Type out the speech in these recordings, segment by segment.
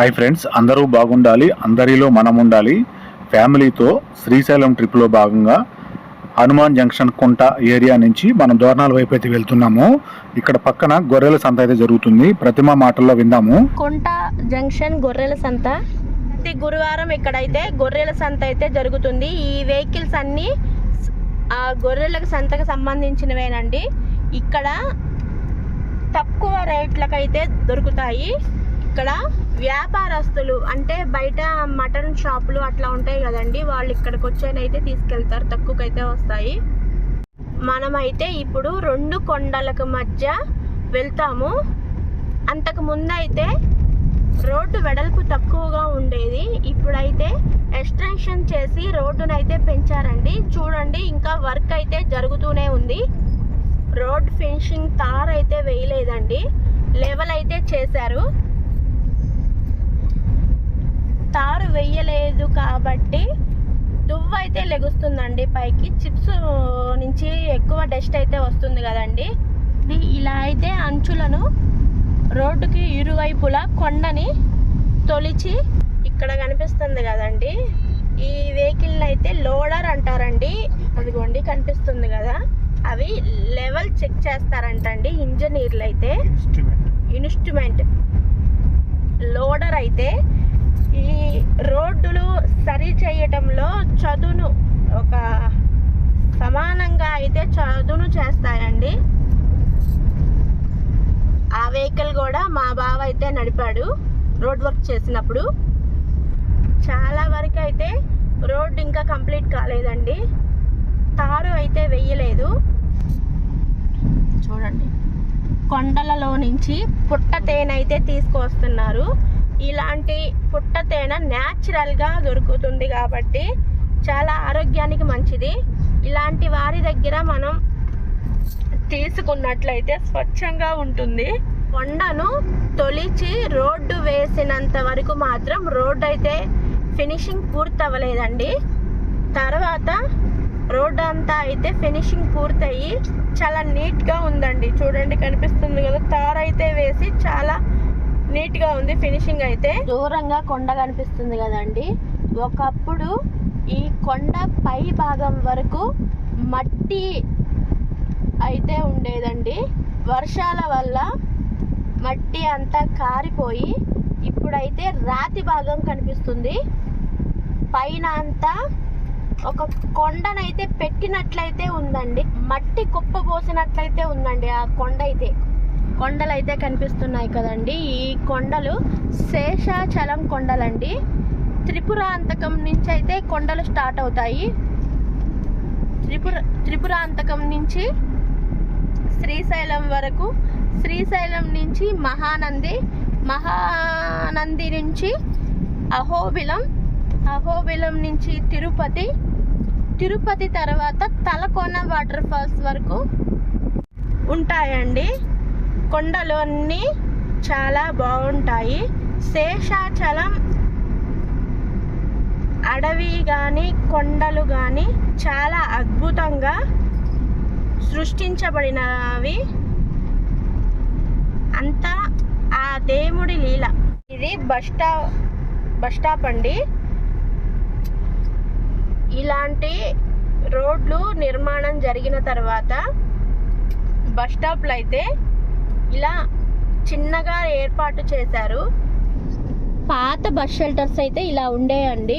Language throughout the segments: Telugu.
హాయ్ ఫ్రెండ్స్ అందరూ బాగుండాలి అందరిలో మనం ఉండాలి ఫ్యామిలీతో శ్రీశైలం ట్రిప్లో భాగంగా హనుమాన్ జంక్షన్ కుంట ఏరియా నుంచి మనం దోర్నాల వైపు అయితే వెళ్తున్నాము. ఇక్కడ పక్కన గొర్రెల సంత అయితే జరుగుతుంది. ప్రతిమ మాటల్లో విందాము. కొంట జంక్షన్ గొర్రెల సంత. ప్రతి గురువారం ఇక్కడైతే గొర్రెల సంత అయితే జరుగుతుంది. ఈ వెహికల్స్ అన్నీ ఆ గొర్రెలకు సంతకు సంబంధించినవేనండి. ఇక్కడ తక్కువ రేట్లకైతే దొరుకుతాయి. ఇక్కడ వ్యాపారస్తులు అంటే బయట మటన్ షాపులు అట్లా ఉంటాయి కదండి వాళ్ళు ఇక్కడికి వచ్చేనైతే తీసుకెళ్తారు తక్కువకైతే వస్తాయి. మనమైతే ఇప్పుడు రెండు కొండలకు మధ్య వెళ్తాము. అంతకు ముందైతే అయితే రోడ్డు వెడల్పు తక్కువగా ఉండేది ఇప్పుడైతే ఎక్స్టెన్షన్ చేసి రోడ్డును అయితే పెంచారండి. చూడండి ఇంకా వర్క్ అయితే జరుగుతూనే ఉంది. రోడ్ ఫినిషింగ్ తార్ అయితే వేయలేదండి. లెవెల్ అయితే చేశారు. తారు వేయలేదు కాబట్టి దువ్వు అయితే లెగుస్తుందండి పైకి. చిప్స్ నుంచి ఎక్కువ డస్ట్ అయితే వస్తుంది కదండి. ఇలా అయితే అంచులను రోడ్డుకి ఇరువైపులా కొండని తొలిచి ఇక్కడ కనిపిస్తుంది కదండి. ఈ వెహికల్ అయితే లోడర్ అంటారండి. అదిగోండి కనిపిస్తుంది కదా. అవి లెవెల్ చెక్ చేస్తారంటండి ఇంజనీర్లు అయితే. ఇన్స్ట్రుమెంట్. లోడర్ అయితే ఈ రోడ్డులు సరి చేయటంలో చదును ఒక సమానంగా అయితే చదును చేస్తాయండి. ఆ వెహికల్ కూడా మా బావ అయితే నడిపాడు రోడ్ వర్క్ చేసినప్పుడు. చాలా వరకు అయితే రోడ్ ఇంకా కంప్లీట్ కాలేదండి. తారు అయితే వెయ్యలేదు. చూడండి. కొండలలో నుంచి పుట్ట తేనె అయితే తీసుకొస్తున్నారు. ఇలాంటి పుట్ట తేనె న్యాచురల్గా దొరుకుతుంది కాబట్టి చాలా ఆరోగ్యానికి మంచిది. ఇలాంటి వారి దగ్గర మనం తీసుకున్నట్లయితే స్వచ్ఛంగా ఉంటుంది. కొండను తొలిచి రోడ్డు వేసినంత వరకు మాత్రం రోడ్డు అయితే ఫినిషింగ్ పూర్తవ్వలేదండి. తర్వాత రోడ్ అంతా అయితే ఫినిషింగ్ పూర్తయి చాలా నీట్గా ఉందండి. చూడండి కనిపిస్తుంది కదా తార్ అయితే వేసి చాలా నీట్గా ఉంది ఫినిషింగ్ అయితే. దూరంగా కొండ కనిపిస్తుంది కదండి. ఒకప్పుడు ఈ కొండ పై భాగం వరకు మట్టి అయితే ఉండేదండి. వర్షాల వల్ల మట్టి అంతా కారిపోయి ఇప్పుడైతే రాతి భాగం కనిపిస్తుంది. పైన అంతా ఒక కొండనైతే పెట్టినట్లయితే ఉందండి. మట్టి కుప్ప పోసినట్లయితే ఉందండి ఆ కొండ అయితే కొండలు అయితే కనిపిస్తున్నాయి కదండి. ఈ కొండలు శేషాచలం కొండలండి. త్రిపురాంతకం నుంచి అయితే కొండలు స్టార్ట్ అవుతాయి. త్రిపుర త్రిపురాంతకం నుంచి శ్రీశైలం వరకు శ్రీశైలం నుంచి మహానంది మహానంది నుంచి అహోబిలం అహోబిలం నుంచి తిరుపతి తిరుపతి తర్వాత తలకోన వాటర్ ఫాల్స్ వరకు ఉంటాయండి. కొండలన్నీ చాలా బాగుంటాయి. శేషాచలం అడవి కానీ కొండలు కానీ చాలా అద్భుతంగా సృష్టించబడినవి. అంతా ఆ దేవుడి లీల. ఇది బస్ బస్టాప్ బస్ స్టాప్ అండి. ఇలాంటి రోడ్లు నిర్మాణం జరిగిన తర్వాత బస్ స్టాప్లు అయితే ఇలా చిన్నగా ఏర్పాటు చేశారు. పాత బస్ షెల్టర్స్ అయితే ఇలా ఉండేయండి.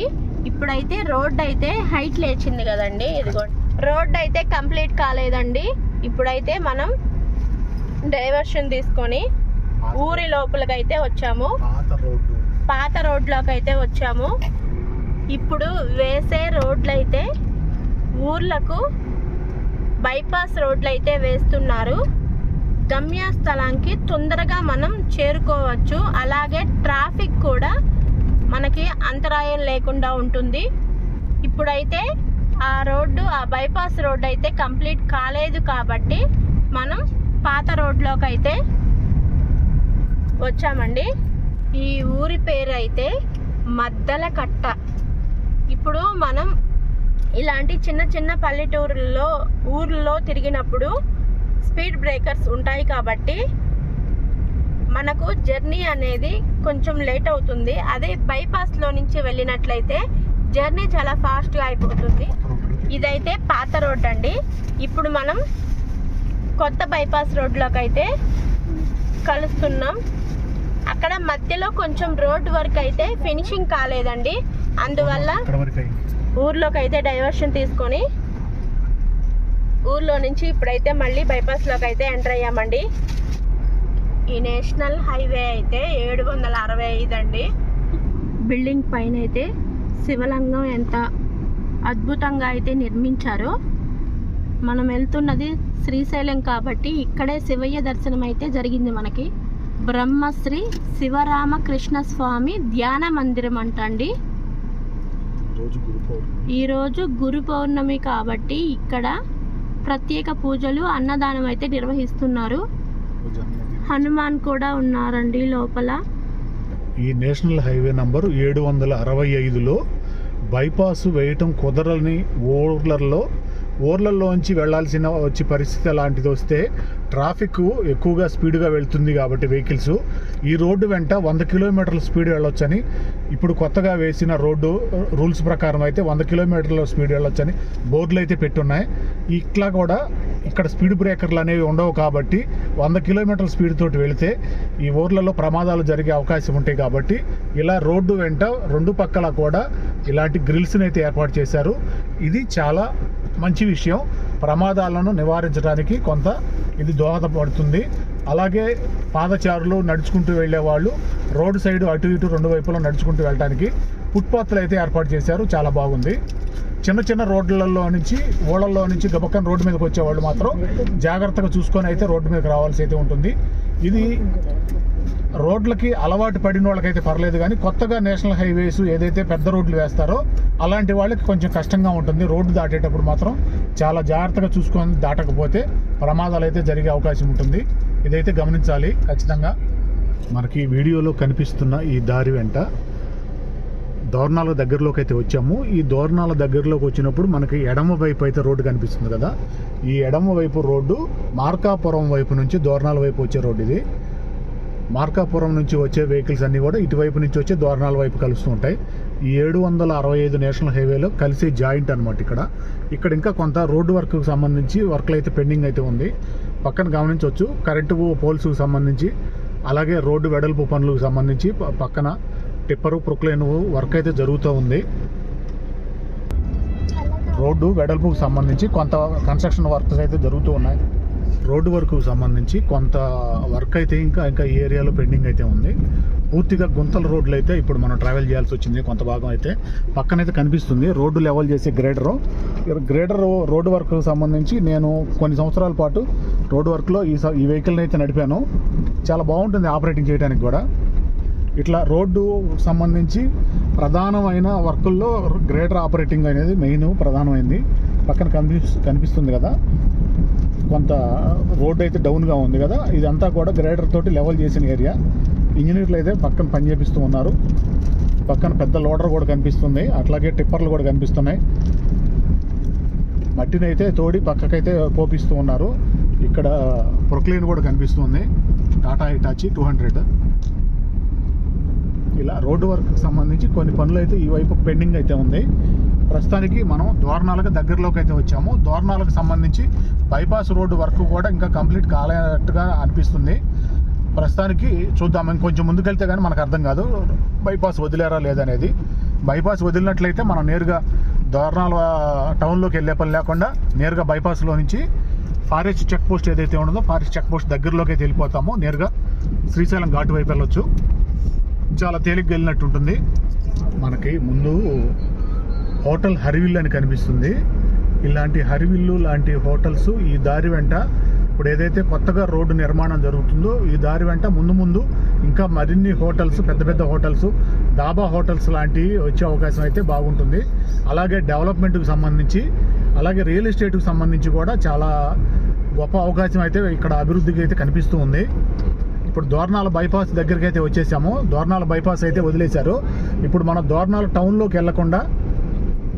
ఇప్పుడైతే రోడ్ అయితే హైట్ లేచింది కదండి. ఇదిగోండి రోడ్ అయితే కంప్లీట్ కాలేదండి. ఇప్పుడైతే మనం డైవర్షన్ తీసుకొని ఊరి లోపలికైతే వచ్చాము. పాత రోడ్లోకి అయితే వచ్చాము. ఇప్పుడు వేసే రోడ్లు అయితే ఊర్లకు బైపాస్ రోడ్లు అయితే వేస్తున్నారు. గమ్యస్థలానికి తొందరగా మనం చేరుకోవచ్చు. అలాగే ట్రాఫిక్ కూడా మనకి అంతరాయం లేకుండా ఉంటుంది. ఇప్పుడైతే ఆ రోడ్డు ఆ బైపాస్ రోడ్డు అయితే కంప్లీట్ కాలేదు కాబట్టి మనం పాత రోడ్లోకి అయితే వచ్చామండి. ఈ ఊరి పేరు అయితే మద్దల కట్ట ఇప్పుడు మనం ఇలాంటి చిన్న చిన్న పల్లెటూరుల్లో ఊర్లో తిరిగినప్పుడు స్పీడ్ బ్రేకర్స్ ఉంటాయి కాబట్టి మనకు జర్నీ అనేది కొంచెం లేట్ అవుతుంది. అదే బైపాస్లో నుంచి వెళ్ళినట్లయితే జర్నీ చాలా ఫాస్ట్గా అయిపోతుంది ఇదైతే పాత రోడ్ అండి. ఇప్పుడు మనం కొత్త బైపాస్ రోడ్లోకి అయితే కలుస్తున్నాం. అక్కడ మధ్యలో కొంచెం రోడ్ వర్క్ అయితే ఫినిషింగ్ కాలేదండి. అందువల్ల. ఊర్లోకి అయితే డైవర్షన్ తీసుకొని ఊర్లో నుంచి ఇప్పుడైతే మళ్ళీ బైపాస్లోకి అయితే ఎంటర్ అయ్యామండి. ఈ నేషనల్ హైవే అయితే ఏడు వందల అరవై ఐదు అండి. బిల్డింగ్ పైన అయితే శివలింగం ఎంత అద్భుతంగా అయితే నిర్మించారో. మనం వెళ్తున్నది శ్రీశైలం కాబట్టి ఇక్కడే శివయ్య దర్శనం అయితే జరిగింది మనకి. బ్రహ్మశ్రీ శివరామకృష్ణ స్వామి ధ్యాన మందిరం అంటండి. ఈరోజు గురు పౌర్ణమి కాబట్టి ఇక్కడ ప్రత్యేక పూజలు అన్నదానం అయితే నిర్వహిస్తున్నారు. హనుమాన్ కూడా ఉన్నారండి లోపల. ఈ నేషనల్ హైవే నంబర్ ఏడు వందల అరవై ఐదులో బైపాస్ వేయటం కుదరని ఊర్లలో ఊర్లలోంచి వెళ్ళాల్సిన వచ్చి పరిస్థితి అలాంటిది వస్తే ట్రాఫిక్ ఎక్కువగా స్పీడ్గా వెళ్తుంది కాబట్టి వెహికల్స్. ఈ రోడ్డు వెంట వంద కిలోమీటర్ల స్పీడ్ వెళ్ళొచ్చని ఇప్పుడు కొత్తగా వేసిన రోడ్డు రూల్స్ ప్రకారం అయితే వంద కిలోమీటర్ల స్పీడ్ వెళ్ళొచ్చని బోర్డులు అయితే పెట్టున్నాయి. ఇట్లా కూడా ఇక్కడ స్పీడ్ బ్రేకర్లు అనేవి ఉండవు కాబట్టి వంద కిలోమీటర్ల స్పీడ్ తోటి వెళితే ఈ ఊర్లలో ప్రమాదాలు జరిగే అవకాశం ఉంటాయి కాబట్టి ఇలా రోడ్డు వెంట రెండు పక్కల కూడా ఇలాంటి గ్రిల్స్ని అయితే ఏర్పాటు చేశారు. ఇది చాలా మంచి విషయం. ప్రమాదాలను నివారించడానికి కొంత ఇది దోహదపడుతుంది. అలాగే పాదచారులు నడుచుకుంటూ వెళ్ళేవాళ్ళు. రోడ్డు సైడ్ అటు ఇటు రెండు వైపులా నడుచుకుంటూ వెళ్ళడానికి ఫుట్పాత్లు అయితే ఏర్పాటు చేశారు. చాలా బాగుంది. చిన్న చిన్న రోడ్లలో నుంచి ఓడల్లో నుంచి గబక్కన రోడ్డు మీదకి వచ్చేవాళ్ళు మాత్రం జాగ్రత్తగా చూసుకొని అయితే రోడ్డు మీదకి రావాల్సి అయితే ఉంటుంది. ఇది రోడ్లకి అలవాటు పడిన వాళ్ళకైతే పర్లేదు కానీ కొత్తగా నేషనల్ హైవేస్ ఏదైతే పెద్ద రోడ్లు వేస్తారో అలాంటి వాళ్ళకి కొంచెం కష్టంగా ఉంటుంది. రోడ్డు దాటేటప్పుడు మాత్రం చాలా జాగ్రత్తగా చూసుకొని దాటకపోతే ప్రమాదాలు అయితే జరిగే అవకాశం ఉంటుంది. ఇదైతే గమనించాలి ఖచ్చితంగా. మనకి వీడియోలో కనిపిస్తున్న ఈ దారి వెంట దోర్నాల దగ్గరలోకి అయితే వచ్చాము. ఈ దోర్నాల దగ్గరలోకి వచ్చినప్పుడు మనకి ఎడమ వైపు అయితే రోడ్డు కనిపిస్తుంది కదా. ఈ ఎడమ వైపు రోడ్డు మార్కాపురం వైపు నుంచి దోర్నాల వైపు వచ్చే రోడ్డు ఇది. మార్కాపురం నుంచి వచ్చే వెహికల్స్ అన్నీ కూడా ఇటువైపు నుంచి వచ్చే దోరణాల వైపు కలుస్తూ ఉంటాయి. ఈ ఏడు వందల అరవై ఐదు నేషనల్ హైవేలో కలిసే జాయింట్ అనమాట ఇక్కడ. ఇక్కడ ఇంకా కొంత రోడ్డు వర్క్కి సంబంధించి వర్క్లు అయితే పెండింగ్ అయితే ఉంది. పక్కన గమనించవచ్చు కరెంటు పోల్స్కి సంబంధించి అలాగే రోడ్డు వెడల్పు పనులకు సంబంధించి పక్కన టిప్పరు ప్రొక్లైన్ వర్క్ అయితే జరుగుతూ ఉంది. రోడ్డు వెడల్పుకు సంబంధించి కొంత కన్స్ట్రక్షన్ వర్క్స్ అయితే జరుగుతూ ఉన్నాయి. రోడ్డు వర్క్ సంబంధించి కొంత వర్క్ అయితే ఇంకా ఇంకా ఈ ఏరియాలో పెండింగ్ అయితే ఉంది. పూర్తిగా గుంతల రోడ్లు అయితే ఇప్పుడు మనం ట్రావెల్ చేయాల్సి వచ్చింది కొంత భాగం అయితే. పక్కనైతే కనిపిస్తుంది రోడ్డు లెవెల్ చేసే గ్రేడరు గ్రేడర్ రోడ్డు వర్క్ సంబంధించి నేను కొన్ని సంవత్సరాల పాటు రోడ్డు వర్క్లో ఈ స- ఈ వెహికల్ని అయితే నడిపాను. చాలా బాగుంటుంది ఆపరేటింగ్ చేయడానికి కూడా. ఇట్లా రోడ్డు సంబంధించి ప్రధానమైన వర్కుల్లో గ్రేటర్ ఆపరేటింగ్ అనేది మెయిన్ ప్రధానమైంది. పక్కన కనిపి కనిపిస్తుంది కదా. కొంత రోడ్ అయితే డౌన్గా ఉంది కదా ఇదంతా కూడా గ్రేటర్ తోటి లెవెల్ చేసిన ఏరియా. ఇంజనీర్లు అయితే పక్కన పని చేపిస్తూ ఉన్నారు. పక్కన పెద్ద లోడర్ కూడా కనిపిస్తుంది. అట్లాగే టిప్పర్లు కూడా కనిపిస్తున్నాయి. మట్టిని అయితే తోడి పక్కకైతే పోపిస్తూ ఉన్నారు. ఇక్కడ ప్రొక్లీన్ కూడా కనిపిస్తుంది. Tata Hitachi two hundred. ఇలా రోడ్డు వర్క్కి సంబంధించి కొన్ని పనులు అయితే ఈ వైపు పెండింగ్ అయితే ఉంది. ప్రస్తుతానికి మనం దోరణాలకు దగ్గరలోకి అయితే వచ్చాము. దోరణాలకు సంబంధించి బైపాస్ రోడ్డు వర్క్ కూడా ఇంకా కంప్లీట్ కాలేనట్టుగా అనిపిస్తుంది. ప్రస్తుతానికి చూద్దాం. ఇంకొంచెం ముందుకెళ్తే కానీ మనకు అర్థం కాదు. బైపాస్ వదిలేరా లేదనేది. బైపాస్ వదిలినట్లయితే మనం నేరుగా దోర్నాల టౌన్లోకి వెళ్ళే పని లేకుండా నేరుగా బైపాస్లో నుంచి ఫారెస్ట్ చెక్ పోస్ట్ ఏదైతే ఉండదో ఫారెస్ట్ చెక్ పోస్ట్ దగ్గరలోకి అయితే నేరుగా శ్రీశైలం ఘాటు వైపు వెళ్ళొచ్చు. చాలా తేలిగ్గా వెళ్ళినట్టు ఉంటుంది మనకి ముందు హోటల్ హరివిల్ అని కనిపిస్తుంది. ఇలాంటి హరివిల్లు లాంటి హోటల్స్ ఈ దారి వెంట ఇప్పుడు ఏదైతే కొత్తగా రోడ్డు నిర్మాణం జరుగుతుందో ఈ దారి వెంట ముందు ముందు ఇంకా మరిన్ని హోటల్స్ పెద్ద పెద్ద హోటల్స్ డాబా హోటల్స్ లాంటివి వచ్చే అవకాశం అయితే బాగుంటుంది. అలాగే డెవలప్మెంట్కి సంబంధించి అలాగే రియల్ ఎస్టేట్కి సంబంధించి కూడా చాలా గొప్ప అవకాశం అయితే ఇక్కడ అభివృద్ధికి అయితే కనిపిస్తూ ఉంది. ఇప్పుడు దోర్నాల బైపాస్ దగ్గరికి అయితే వచ్చేసాము. దోర్నాల బైపాస్ అయితే వదిలేశారు. ఇప్పుడు మనం దోర్నాల టౌన్లోకి వెళ్ళకుండా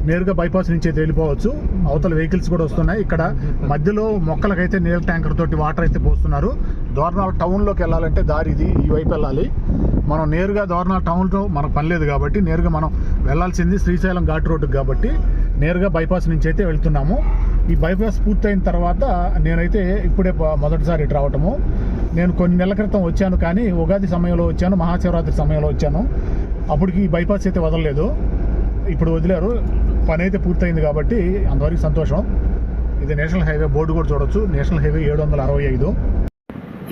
నేరుగా బైపాస్ నుంచి అయితే వెళ్ళిపోవచ్చు. అవతల వెహికల్స్ కూడా వస్తున్నాయి. ఇక్కడ మధ్యలో మొక్కలకైతే నీళ్ళ ట్యాంకర్ తోటి వాటర్ అయితే పోస్తున్నారు. దోర్నాల్ టౌన్లోకి వెళ్ళాలంటే దారి ఇది. ఈ వైపు వెళ్ళాలి. మనం నేరుగా దోర్నాల్ టౌన్లో మనకు పని లేదు కాబట్టి నేరుగా మనం వెళ్ళాల్సింది శ్రీశైలం ఘాట్ రోడ్డుకి కాబట్టి నేరుగా బైపాస్ నుంచి అయితే వెళ్తున్నాము. ఈ బైపాస్ పూర్తయిన తర్వాత నేనైతే ఇప్పుడే మొదటిసారి ఇటు రావటము. నేను కొన్ని నెలల క్రితం వచ్చాను కానీ ఉగాది సమయంలో వచ్చాను. మహాశివరాత్రి సమయంలో వచ్చాను. అప్పటికి ఈ బైపాస్ అయితే వదలలేదు. ఇప్పుడు వదిలారు. పని అయితే పూర్తయింది కాబట్టి అంతవరకు సంతోషం. ఇది నేషనల్ హైవే బోర్డు కూడా చూడొచ్చు. నేషనల్ హైవే ఏడు వందల అరవై ఐదు.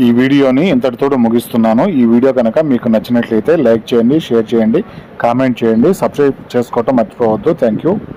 ఈ వీడియోని ఇంతటితో ముగిస్తున్నాను. ఈ వీడియో కనుక మీకు నచ్చినట్లయితే లైక్ చేయండి షేర్ చేయండి కామెంట్ చేయండి. సబ్స్క్రైబ్ చేసుకోవటం మర్చిపోవద్దు. Thank you.